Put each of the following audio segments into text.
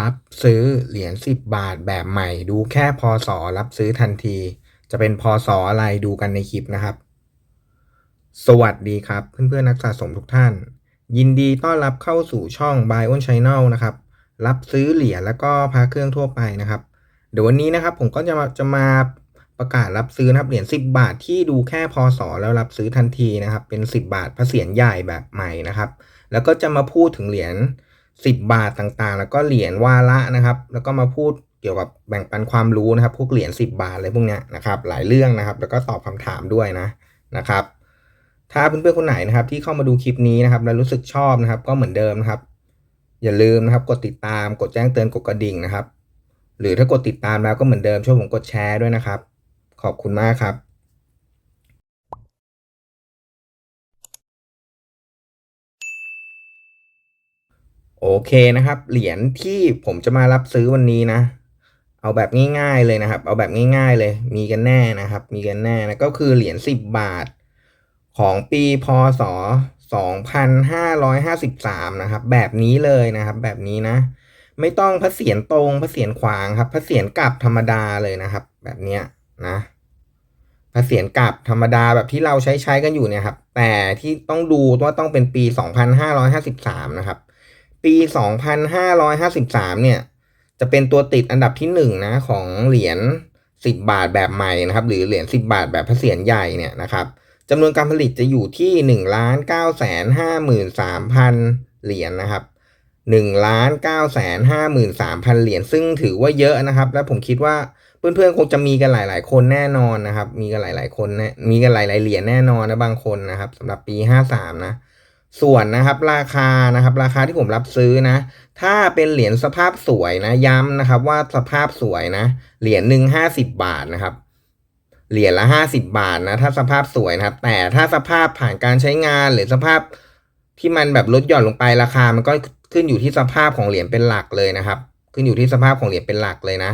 รับซื้อเหรียญ10 บาทแบบใหม่ ดูแค่พศรับซื้อทันที จะเป็นพศอะไรดูกันในคลิปนะครับ สวัสดีครับ เพื่อนๆนักสะสมทุกท่าน ยินดีต้อนรับเข้าสู่ช่อง Buy on Channel นะครับ รับซื้อเหรียญแล้วก็พาเครื่องทั่วไปนะครับ เดี๋ยววันนี้นะครับผมก็จะมาจะมาประกาศรับซื้อนะครับเหรียญ10 บาทที่ดูแค่พศแล้วรับซื้อทันทีนะครับ เป็น 10 บาทพระเศียรใหญ่แบบใหม่นะครับ แล้วก็จะมาพูดถึงเหรียญ 10บาทต่างๆ แล้วก็เหรียญวาระนะครับ แล้วก็มาพูดเกี่ยวกับแบ่งปันความรู้นะครับ พวกเหรียญ10บาทอะไรพวกเนี้ยนะครับ หลายเรื่องนะครับ แล้วก็ตอบคำถามด้วยนะนะครับ ถ้าเพื่อนๆคนไหนนะครับ ที่เข้ามาดูคลิปนี้นะครับ แล้วรู้สึกชอบนะครับ ก็เหมือนเดิมนะครับ อย่าลืมนะครับ กดติดตาม กดแจ้งเตือนกดกระดิ่งนะครับ หรือถ้ากดติดตามแล้วก็เหมือนเดิมช่วยผมกดแชร์ด้วยนะครับ ขอบคุณมากครับ โอเคนะครับ เหรียญที่ผมจะมารับซื้อวันนี้นะ เอาแบบง่ายๆเลยนะครับ เอาแบบง่ายๆเลย มีกันแน่นะครับ มีกันแน่นะก็คือเหรียญ10 บาท ของปีพศ 2553 นะครับ แบบนี้เลยนะครับ แบบนี้นะ ไม่ต้องพระเศียรตรงพระเศียรขวางครับพระเศียรกลับธรรมดาเลยนะครับ แบบเนี้ยนะพระเศียรกลับธรรมดาแบบที่เราใช้ใช้กันอยู่เนี่ยครับ แต่ที่ต้องดูว่าต้องเป็นปี 2553 นะครับ ปี 2553 เนี่ย จะเป็นตัวติดอันดับที่หนึ่งนะของเหรียญ10 บาทแบบใหม่นะครับ หรือเหรียญ10 บาทแบบพระเศียรใหญ่เนี่ยนะครับจำนวนการผลิตจะอยู่ที่ 1 9 5 3 0 0 0 เหรียญนะครับ1ล้าน9 5 3 0 0 0 เหรียญซึ่งถือว่าเยอะนะครับ และผมคิดว่าเพื่อนๆคงจะมีกันหลาย ๆ คนแน่นอนนะครับ มีกันหลาย ๆ คนนะมีกันหลาย ๆ เหรียญแน่นอนนะบางคนนะครับสำหรับปี 53 นะ ส่วนนะครับราคานะครับราคาที่ผมรับซื้อนะ ถ้าเป็นเหรียญสภาพสวยนะ ย้ำนะครับว่าสภาพสวยนะ เหรียญหนึ่งห้าสิบบาทนะครับ เหรียญละห้าสิบบาทนะ ถ้าสภาพสวยนะครับ แต่ถ้าสภาพผ่านการใช้งานหรือสภาพที่มันแบบลดหย่อนลงไปราคา มันก็ขึ้นอยู่ที่สภาพของเหรียญเป็นหลักเลยนะครับ ขึ้นอยู่ที่สภาพของเหรียญเป็นหลักเลยนะ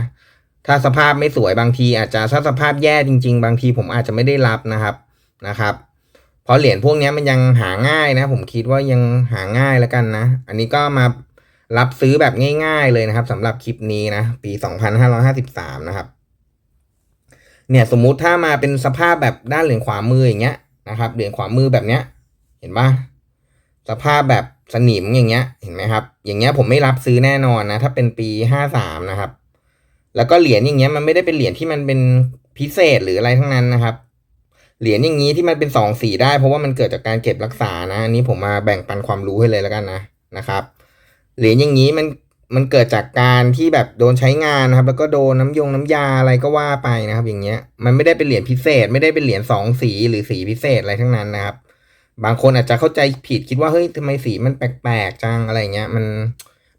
ถ้าสภาพไม่สวยบางที อาจจะถ้าสภาพแย่จริง ๆ บางทีผมอาจจะไม่ได้รับนะครับนะครับ เพราะเหรียญพวกนี้มันยังหาง่ายนะ ผมคิดว่ายังหาง่ายแล้วกันนะ อันนี้ก็มารับซื้อแบบง่ายๆเลยนะครับสำหรับคลิปนี้นะ ปี 2553 นะครับ เนี่ยสมมุติถ้ามาเป็นสภาพแบบด้านเหรียญขวามืออย่างเงี้ยนะครับเหรียญขวามือแบบเนี้ย เห็นปะสภาพแบบสนิมอย่างเงี้ย เห็นไหมครับ อย่างเงี้ยผมไม่รับซื้อแน่นอนนะ ถ้าเป็นปี 53 นะครับ แล้วก็เหรียญอย่างเงี้ยมันไม่ได้เป็นเหรียญที่มันเป็นพิเศษหรืออะไรทั้งนั้นนะครับ เหรียญอย่างนี้ที่มันเป็นสองสีได้ เพราะว่ามันเกิดจากการเก็บรักษานะอันนี้ผมมาแบ่งปันความรู้ให้เลยแล้วกันนะนะครับเหรียญอย่างนี้มันมันเกิดจากการที่แบบโดนใช้งานนะครับ แล้วก็โดนน้ำยงน้ำยาอะไรก็ว่าไปนะครับ อย่างเงี้ยมันไม่ได้เป็นเหรียญพิเศษ ไม่ได้เป็นเหรียญสองสีหรือสีพิเศษอะไรทั้งนั้นนะครับ บางคนอาจจะเข้าใจผิดคิดว่าเฮ้ยทำไมสีมันแปลกๆจังอะไรเงี้ยมัน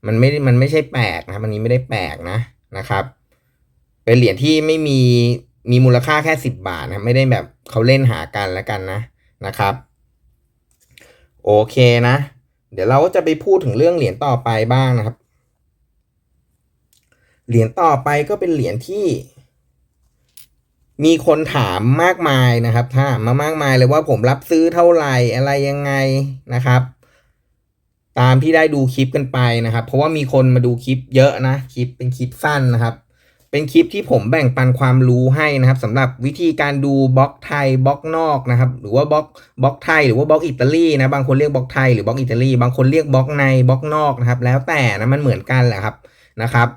มันไม่มันไม่ใช่แปลกนะครับอันนี้ไม่ได้แปลกนะนะครับ เป็นเหรียญที่ไม่มี มีมูลค่าแค่สิบบาทนะไม่ได้แบบเขาเล่นหากันแล้วกันนะนะครับ โอเคนะ เดี๋ยวเราก็จะไปพูดถึงเรื่องเหรียญต่อไปบ้างนะครับ เหรียญต่อไปก็เป็นเหรียญที่ มีคนถามมากมายนะครับถามมามากมายเลยว่าผมรับซื้อเท่าไหร่อะไรยังไงนะครับ ตามที่ได้ดูคลิปกันไปนะครับ เพราะว่ามีคนมาดูคลิปเยอะนะคลิปเป็นคลิปสั้นนะครับ เป็นคลิปที่ผมแบ่งปันความรู้ให้นะครับสำหรับวิธีการดูบล็อกไทยบล็อกนอกนะครับ หรือว่าบล็อกบล็อกไทยหรือว่าบล็อกอิตาลีนะบางคนเรียกบล็อกไทยหรือบล็อกอิตาลีบางคนเรียกบล็อกในบล็อกนอกนะครับ แล้วแต่นะมันเหมือนกันแหละครับนะครับ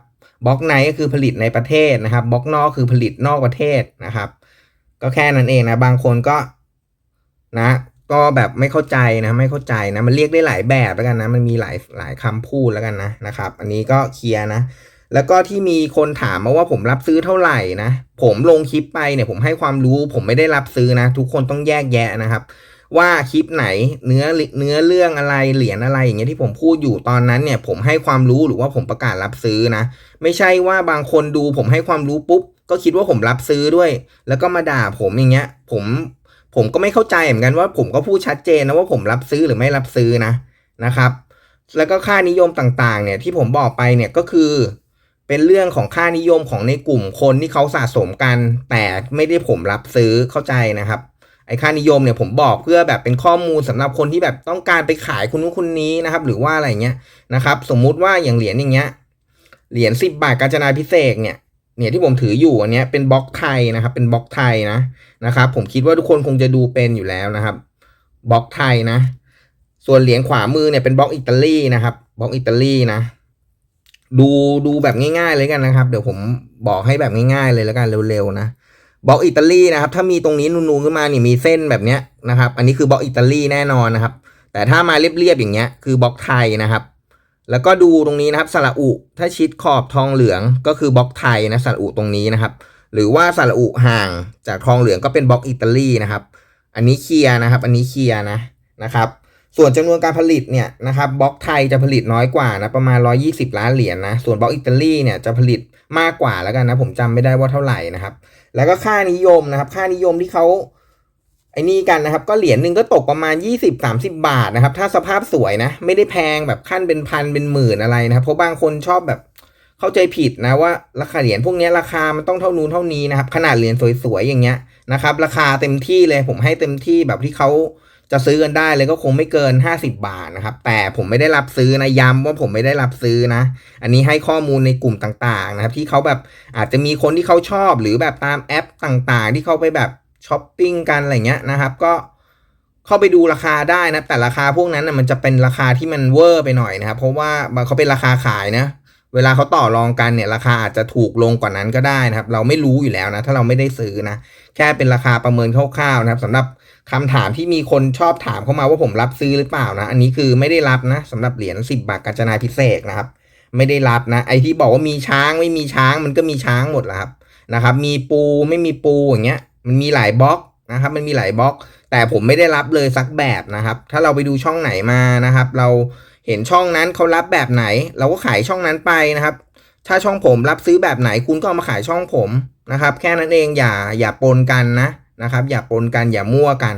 บล็อกในก็คือผลิตในประเทศนะครับบล็อกนอกคือผลิตนอกประเทศนะครับ ก็แค่นั้นเองนะบางคนก็นะก็แบบไม่เข้าใจนะไม่เข้าใจนะมันเรียกได้หลายแบบแล้วกันนะ มันมีหลายหลายคำพูดแล้วกันนะนะครับ อันนี้ก็เคลียร์นะ แล้วก็ที่มีคนถามมาว่าผมรับซื้อเท่าไหร่นะ ผมลงคลิปไปเนี่ยผมให้ความรู้ ผมไม่ได้รับซื้อนะ ทุกคนต้องแยกแยะนะครับ ว่าคลิปไหนเนื้อเนื้อเรื่องอะไรเหรียญอะไรอย่างเงี้ยที่ผมพูดอยู่ตอนนั้นเนี่ย ผมให้ความรู้หรือว่าผมประกาศรับซื้อนะ ไม่ใช่ว่าบางคนดูผมให้ความรู้ปุ๊บก็คิดว่าผมรับซื้อด้วย แล้วก็มาด่าผมอย่างเงี้ย ผมผมก็ไม่เข้าใจเหมือนกันว่าผมก็พูดชัดเจนนะว่าผมรับซื้อหรือไม่รับซื้อนะนะครับ แล้วก็ค่านิยมต่างๆเนี่ยที่ผมบอกไปเนี่ยก็คือ เป็นเรื่องของค่านิยมของในกลุ่มคนที่เขาสะสมกัน แต่ไม่ได้ผมรับซื้อเข้าใจนะครับไอ้ค่านิยมเนี่ยผมบอกเพื่อแบบเป็นข้อมูลสำหรับคนที่แบบต้องการไปขายคนนู้นคนนี้นะครับ หรือว่าอะไรเงี้ยนะครับ สมมุติว่าอย่างเหรียญอย่างเงี้ยเหรียญสิบบาทกาญจนาพิเศษเนี่ยเนี่ยที่ผมถืออยู่อันเนี้ยเป็นบล็อกไทยนะครับ เป็นบล็อกไทยนะนะครับ ผมคิดว่าทุกคนคงจะดูเป็นอยู่แล้วนะครับบล็อกไทยนะ ส่วนเหรียญขวามือเนี่ยเป็นบล็อกอิตาลีนะครับบล็อกอิตาลีนะ ดูดูแบบง่ายๆเลยกันนะครับ เดี๋ยวผมบอกให้แบบง่ายๆเลยแล้วกันเร็วๆนะบล็อกอิตาลีนะครับ ถ้ามีตรงนี้นูนๆขึ้นมาเนี่ยมีเส้นแบบเนี้ยนะครับ อันนี้คือบล็อกอิตาลีแน่นอนนะครับ แต่ถ้ามาเรียบๆอย่างเงี้ยคือบล็อกไทยนะครับ แล้วก็ดูตรงนี้นะครับสระอุถ้าชิดขอบทองเหลืองก็คือบล็อกไทยนะสระอุตรงนี้นะครับ หรือว่าสระอุห่างจากทองเหลืองก็เป็นบล็อกอิตาลีนะครับ อันนี้เคลียร์นะครับ อันนี้เคลียร์นะนะครับ ส่วนจำนวนการผลิตเนี่ยนะครับบล็อกไทยจะผลิตน้อยกว่านะประมาณ 120 ล้านเหรียญนะส่วนบล็อกอิตาลีเนี่ยจะผลิตมากกว่าแล้วกันนะผมจำไม่ได้ว่าเท่าไหร่นะครับ แล้วก็ค่านิยมนะครับค่านิยมที่เขาไอ้นี่กันนะครับ ก็เหรียญหนึ่งก็ตกประมาณ 20-30 บาทนะครับ ถ้าสภาพสวยนะไม่ได้แพงแบบขั้นเป็นพันเป็นหมื่นอะไรนะครับ เพราะบางคนชอบแบบเข้าใจผิดนะว่าราคาเหรียญพวกนี้ราคามันต้องเท่านู้นเท่านี้นะครับขนาดเหรียญสวยๆอย่างเงี้ยนะครับ ราคาเต็มที่เลยผมให้เต็มที่แบบที่เขา จะซื้อกันได้เลยก็คงไม่เกิน 50 บาทนะครับ แต่ผมไม่ได้รับซื้อนะย้ำว่าผมไม่ได้รับซื้อนะ อันนี้ให้ข้อมูลในกลุ่มต่างๆนะครับ ที่เขาแบบอาจจะมีคนที่เขาชอบหรือแบบตามแอปต่างๆ ที่เขาไปแบบช้อปปิ้งกันอะไรเงี้ยนะครับ ก็เข้าไปดูราคาได้นะ แต่ราคาพวกนั้นนะมันจะเป็นราคาที่มันเวอร์ไปหน่อยนะครับ เพราะว่าเขาเป็นราคาขายนะ เวลาเขาต่อรองกันเนี่ยราคาอาจจะถูกลงกว่านั้นก็ได้นะครับ เราไม่รู้อยู่แล้วนะ ถ้าเราไม่ได้ซื้อนะ แค่เป็นราคาประเมินคร่าวๆนะครับสำหรับ คำถามที่มีคนชอบถามเข้ามาว่าผมรับซื้อหรือเปล่านะ อันนี้คือไม่ได้รับนะสำหรับเหรียญสิบบาทกาญจนาพิเศษนะครับ ไม่ได้รับนะ ไอที่บอกว่ามีช้างไม่มีช้างมันก็มีช้างหมดแหละครับนะครับ มีปูไม่มีปูอย่างเงี้ย มันมีหลายบล็อกนะครับ มันมีหลายบล็อก แต่ผมไม่ได้รับเลยสักแบบนะครับ ถ้าเราไปดูช่องไหนมานะครับ เราเห็นช่องนั้นเขารับแบบไหน เราก็ขายช่องนั้นไปนะครับ ถ้าช่องผมรับซื้อแบบไหนคุณก็เอามาขายช่องผมนะครับ แค่นั้นเองอย่าอย่าปนกันนะ นะครับ อย่าปนกันอย่ามั่วกัน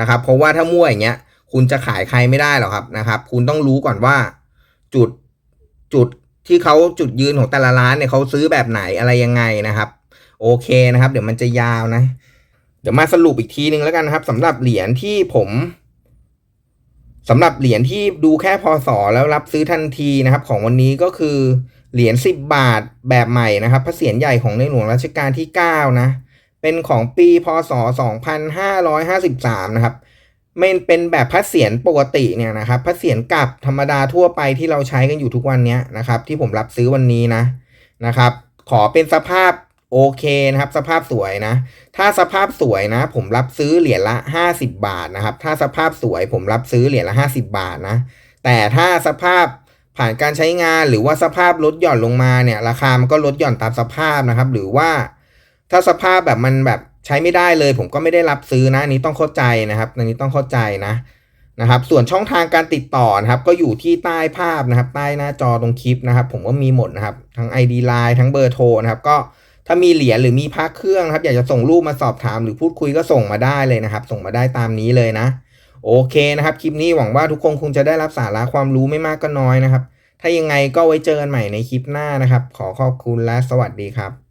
นะครับ เพราะว่าถ้ามั่วอย่างเงี้ย คุณจะขายใครไม่ได้หรอกครับนะครับ คุณต้องรู้ก่อนว่าจุดจุดที่เขาจุดยืนของแต่ละร้านเนี่ยเขาซื้อแบบไหนอะไรยังไงนะครับ โอเคนะครับ เดี๋ยวมันจะยาวนะ เดี๋ยวมาสรุปอีกทีนึงแล้วกันนะครับสำหรับเหรียญที่ผมสำหรับเหรียญที่ดูแค่พศแล้วรับซื้อทันทีนะครับ ของวันนี้ก็คือเหรียญ10 บาทแบบใหม่นะครับ พระเศียรใหญ่ของในหลวงรัชกาลที่ 9 นะ เป็นของปีพศ 2553 นะครับไม่เป็นแบบพระเศียรปกติเนี่ยนะครับพระเศียรกลับธรรมดาทั่วไปที่เราใช้กันอยู่ทุกวันนี้นะครับ ที่ผมรับซื้อวันนี้นะนะครับ ขอเป็นสภาพโอเคนะครับ สภาพสวยนะ ถ้าสภาพสวยนะ ผมรับซื้อเหรียญละ 50 บาทนะครับ ถ้าสภาพสวย ผมรับซื้อเหรียญละ 50 บาทนะ แต่ถ้าสภาพผ่านการใช้งานหรือว่าสภาพลดหย่อนลงมาเนี่ย ราคามันก็ลดหย่อนตามสภาพนะครับ หรือว่า ถ้าสภาพแบบมันแบบใช้ไม่ได้เลย ผมก็ไม่ได้รับซื้อนะอันนี้ต้องเข้าใจนะครับอันนี้ต้องเข้าใจนะนะครับ ส่วนช่องทางการติดต่อนะครับ ก็อยู่ที่ใต้ภาพนะครับ ใต้หน้าจอตรงคลิปนะครับ ผมก็มีหมดนะครับ ทั้ง ID Line ทั้งเบอร์โทรนะครับ ก็ถ้ามีเหรียญหรือมีพักเครื่องนะครับ อยากจะส่งรูปมาสอบถามหรือพูดคุยก็ส่งมาได้เลยนะครับ ส่งมาได้ตามนี้เลยนะ โอเคนะครับ คลิปนี้หวังว่าทุกคนคงจะได้รับสาระความรู้ไม่มากก็น้อยนะครับ ถ้ายังไงก็ไว้เจอกันใหม่ในคลิปหน้านะครับ ขอขอบคุณและสวัสดีครับ